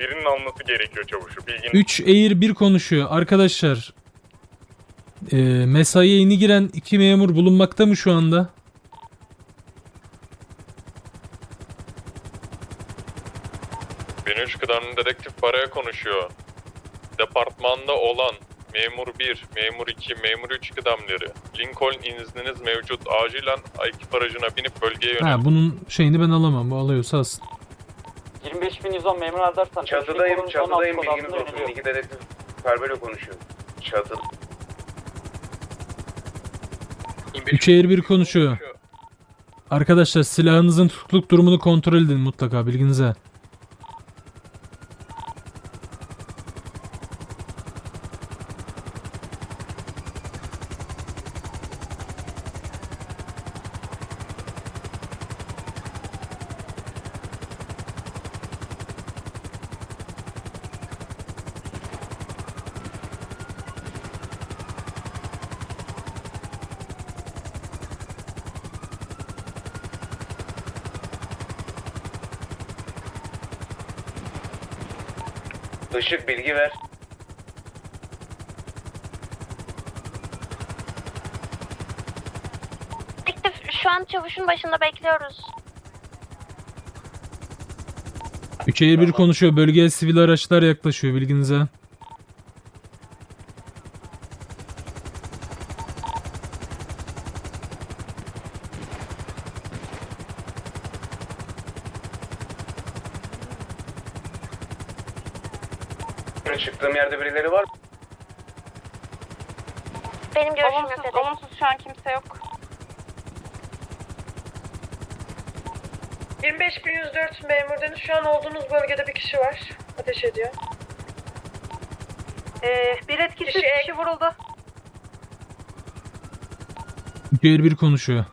Birinin alması gerekiyor çavuşu. Bilgin 3 Air 1 konuşuyor. Arkadaşlar e, mesaiye yeni giren iki memur bulunmakta mı şu anda? üç kıdemli dedektif paraya konuşuyor. Departmanda olan memur 1, memur 2, memur 3 kıdemleri. Lincoln izniniz mevcut. Acilen ekip aracına binip bölgeye yönelin. Ha bunun şeyini ben alamam. Bu alıyorsa alsın. 25110 memur Aldarsan. Çatıdayım, çatıdayım bilginiz olsun. İki dedektif Carvelo konuşuyor. Çatı. 3 Air 1 konuşuyor. Arkadaşlar silahınızın tutukluk durumunu kontrol edin mutlaka bilginize. Işık bilgi ver. Dedektif şu an çavuşun başında bekliyoruz. 3 Air 1 konuşuyor. Bölgeye sivil araçlar yaklaşıyor bilginize. Çıktığım yerde birileri var mı? Benim görüşüm yok Olumsuz, dedektif. olumsuz şu an kimse yok. 25104 memur deniz. Şu an olduğunuz bölgede bir kişi var. Ateş ediyor. Ee, bir etkisiz Kişi kişi vuruldu. 3 Air 1 konuşuyor.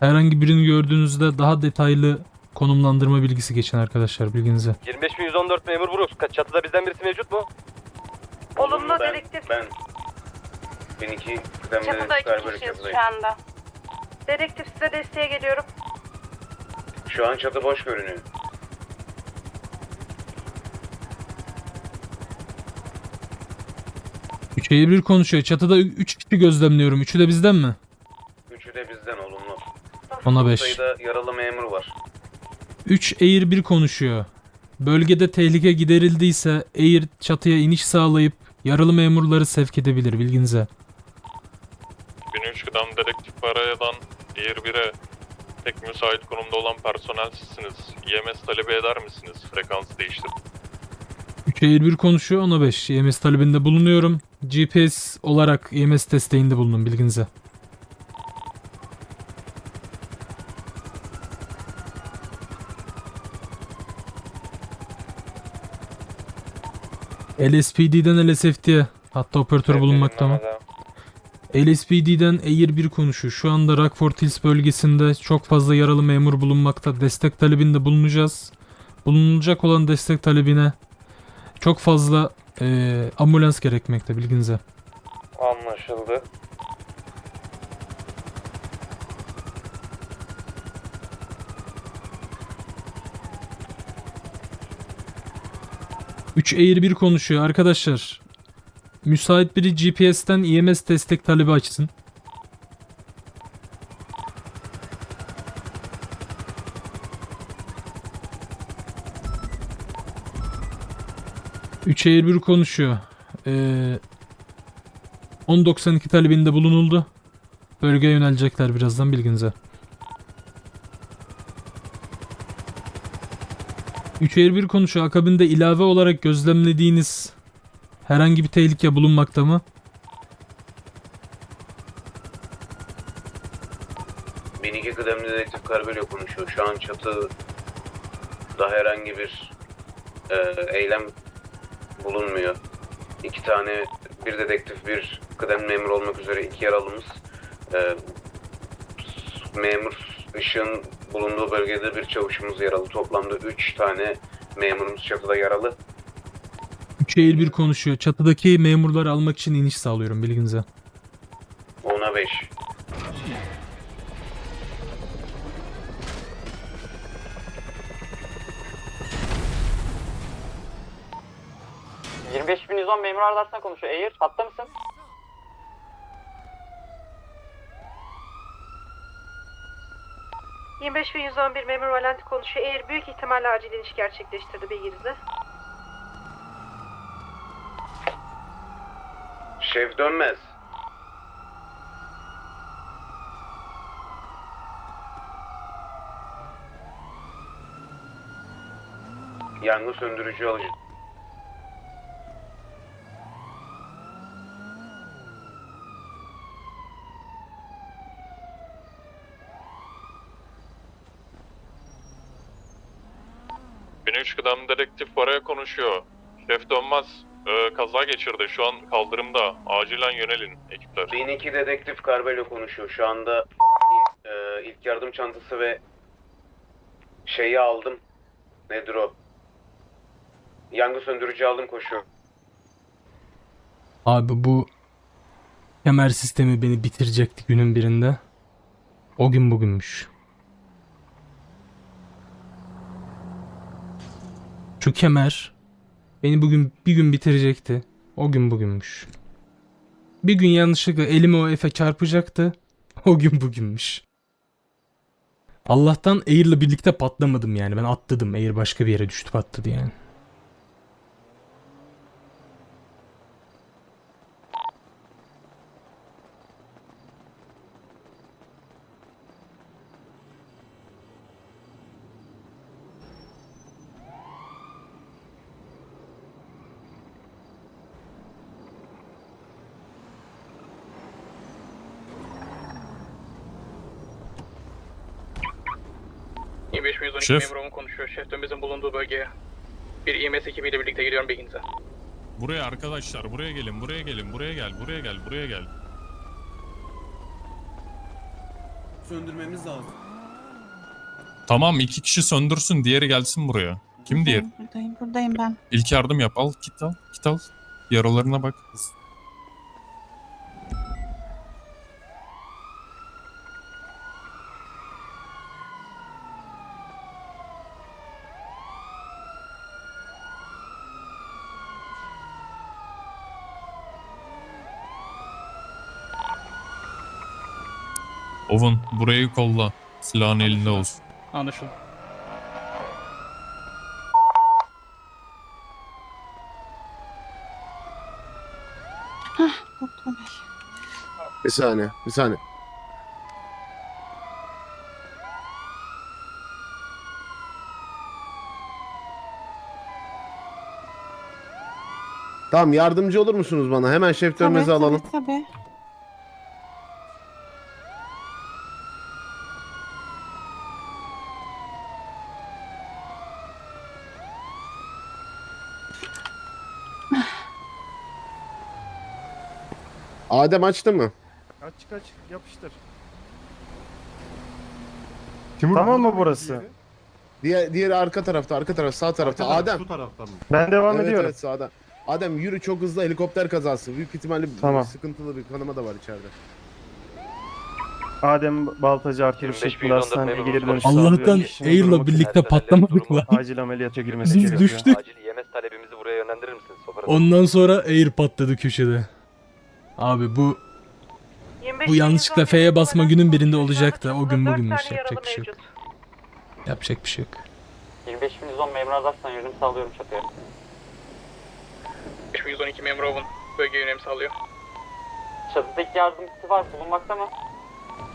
Herhangi birini gördüğünüzde daha detaylı konumlandırma bilgisi geçin arkadaşlar bilginize. 25114 memur Brooks. Çatıda bizden birisi mevcut mu? Olumlu ben, dedektif. Ben. Ben iki kıdemli Çatıda iki kişiyiz şu anda. Dedektif size desteğe geliyorum. Şu an çatı boş görünüyor. Üç Air 1 konuşuyor. Çatıda 3 kişi gözlemliyorum. Üçü de bizden mi? Üçü de bizden olumlu. Ona 5. Sayıda yaralı memur var. 3 Air 1 konuşuyor. Bölgede tehlike giderildiyse Air çatıya iniş sağlayıp yaralı memurları sevk edebilir bilginize. 1003 kıdem dedektif parayadan Air 1'e tek müsait konumda olan personel sizsiniz. EMS talebi eder misiniz? Frekansı değiştir. 3 Air 1 konuşuyor ona 5. EMS talebinde bulunuyorum. GPS olarak EMS desteğinde bulunun bilginize. LSPD'den LSFD'ye hatta operatör bulunmakta mı? LSPD'den Air 1 konuşuyor. Şu anda Rockford Hills bölgesinde çok fazla yaralı memur bulunmakta. Destek talebinde bulunacağız. Bulunulacak olan destek talebine çok fazla eee, ambulans gerekmekte bilginize. Anlaşıldı. Üç Air 1 konuşuyor arkadaşlar. Müsait biri GPS'ten EMS destek talebi açsın. Üç Air 1 konuşuyor. Ee, 1092 talebinde bulunuldu. Bölgeye yönelecekler birazdan bilginize. 3 Air 1 konuşuyor. Akabinde ilave olarak gözlemlediğiniz herhangi bir tehlike bulunmakta mı? İki kıdemli dedektif Carvelo konuşuyor. Şu an çatı da herhangi bir e, eylem bulunmuyor. İki tane bir dedektif bir kıdemli memur olmak üzere iki yaralımız e, memur ışığın bulunduğu bölgede bir çavuşumuz yaralı. Toplamda üç tane memurumuz çatıda yaralı. 3 Air 1 konuşuyor. Çatıdaki memurları almak için iniş sağlıyorum bilginize. Ona beş. 25110 memur Ardarslan konuşuyor. Air hatta mısın? Bin 111 memur Valenti konuşuyor. Eğer büyük ihtimalle acil iniş gerçekleştirdi bilginizle. Şef dönmez. Yangın söndürücü alıcı. Kıdem dedektif paraya konuşuyor. Şef dönmez. Ee, kaza geçirdi. Şu an kaldırımda. Acilen yönelin ekipler. 1002 dedektif Carvello konuşuyor. Şu anda ilk, e, ilk yardım çantası ve şeyi aldım. Nedir o? Yangın söndürücü aldım koşuyor. Abi bu kemer sistemi beni bitirecekti günün birinde. O gün bugünmüş. Şu kemer beni bugün bir gün bitirecekti. O gün bugünmüş. Bir gün yanlışlıkla elimi o Efe çarpacaktı. O gün bugünmüş. Allah'tan Air'la birlikte patlamadım yani. Ben atladım. Air başka bir yere düştü patladı yani. Şef. memurun konuşuyor. Şef dönmezin bulunduğu bölgeye. Bir IMS ekibiyle birlikte geliyorum bilginize. Buraya arkadaşlar buraya gelin buraya gelin buraya gel buraya gel buraya gel. Söndürmemiz lazım. Tamam iki kişi söndürsün diğeri gelsin buraya. Kim diğer? Buradayım, buradayım ben. İlk yardım yap al kit al kit al. Yaralarına bak. Ovun burayı kolla. Silahın elinde olsun. Anlaşıldı. Doktor Bey. Bir saniye, bir saniye. Tamam yardımcı olur musunuz bana? Hemen şef dönmezi alalım. tabii. Adem açtı mı? Kaç kaç yapıştır. Tamam mı burası? Diğer, diğeri arka tarafta, arka taraf, sağ tarafta. Adem. Ben devam evet, ediyorum. evet sağda. Adem yürü çok hızlı helikopter kazası. Büyük ihtimalle Tamam. sıkıntılı bir kanama da var içeride. Adem Baltacı Artur 25 şeklinde milyon hastaneye dolar geri dönüş Allah'tan sağlıyor. Kişinin Air'la durumu birlikte kötü. patlamadık lan. Acil ameliyata girmesi Biz gerekiyor. düştük. Acil IMS talebimizi buraya yönlendirir misiniz? Ondan sonra Air patladı köşede. Abi bu Bu yanlışlıkla F'ye basma günün birinde olacaktı. O gün bugünmüş. Yapacak bir şey yok. yapacak bir şey yok. 25110 memur Ardarslan yönüm sağlıyorum çatıya. 5112 memur Ovun bölgeye yönelim sağlıyor. Çatıdaki yardım kiti var bulunmakta mı?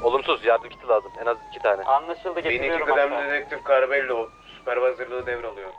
Olumsuz yardım kiti lazım. En az iki tane. Anlaşıldı 1002 getiriyorum kıdemli aşağı. dedektif Carvello süpervizörlüğü devralıyor.